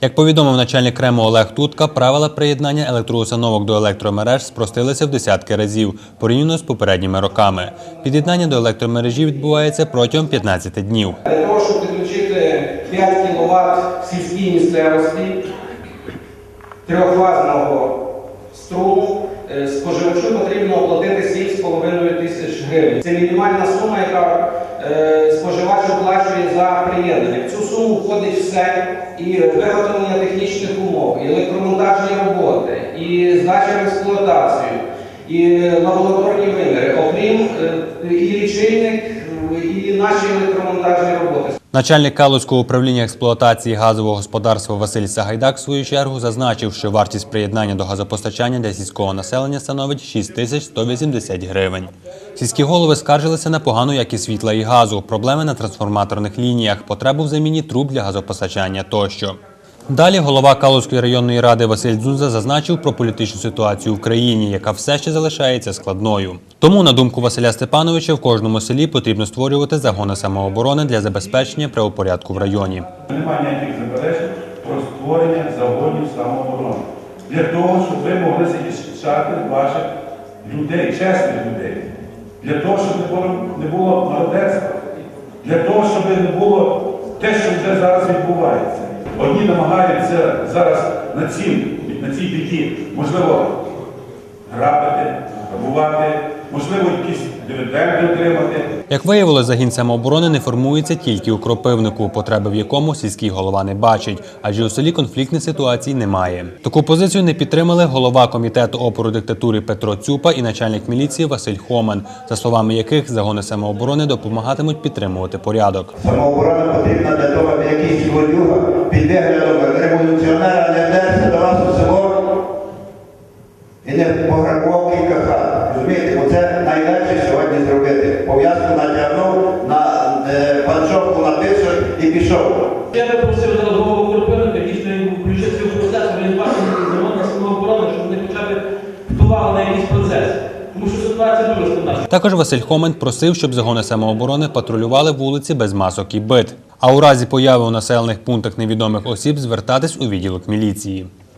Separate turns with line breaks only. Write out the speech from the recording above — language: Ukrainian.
Як повідомив начальник Крему Олег Тутка, правила приєднання електроустановок до електромереж спростилися в десятки разів порівняно з попередніми роками. Під'єднання до електромережі відбувається протягом 15 днів.
Для того, щоб підключити 5 кВт в сільській місцевості трьохфазного струму, е, споживачу потрібно оплатити 7,5 тисяч гривень. Це мінімальна сума, яка споживач оплачує за приєднання. В цю суму входить все і виготовлення технічних умов, і електромонтажні роботи, і здача в експлуатацію, і лабораторні виміри, окрім е, і лічильник, і наші електромонтажні роботи.
Начальник Калузького управління експлуатації газового господарства Василь Сагайдак в свою чергу зазначив, що вартість приєднання до газопостачання для сільського населення становить 6180 гривень. Сільські голови скаржилися на погану якість світла і газу, проблеми на трансформаторних лініях, потребу в заміні труб для газопостачання тощо. Далі голова Калузької районної ради Василь Дзунза зазначив про політичну ситуацію в країні, яка все ще залишається складною. Тому, на думку Василя Степановича, в кожному селі потрібно створювати загони самооборони для забезпечення правопорядку в районі.
Немає ніяких заперечень про створення загонів самооборони. Для того, щоб ви могли захищати ваших людей, чесних людей. Для того, щоб не було, мародерства. Для того, щоб не було те, що вже зараз відбувається. Одні намагаються зараз на, цім, на цій біді, можливо, грабити, грабувати, можливо, якісь дивіденди отримати.
Як виявилось, загін самооборони не формується тільки у Кропивнику, потреби в якому сільський голова не бачить, адже у селі конфліктних ситуацій немає. Таку позицію не підтримали голова комітету опору диктатури Петро Цюпа і начальник міліції Василь Хоман, за словами яких загони самооборони допомагатимуть підтримувати порядок.
Самооборона потрібна для того, аби якийсь злодюга під виглядом революціонера не вдерся до вас у село і не пограбував кілька хат. Розумієте, бо це найлегше сьогодні зробити. Пов'язку натягнув, на е, панчоху написав і пішов.
Я би просив зараз голову Кропивника дійсно включитися в процес організації замовлення самооборони, щоб вони хоча б впливали на якийсь процес. Тому що ситуація дуже складна.
Також Василь Хомен просив, щоб загони самооборони патрулювали вулиці без масок і бит. А у разі появи у населених пунктах невідомих осіб звертатись у відділок міліції.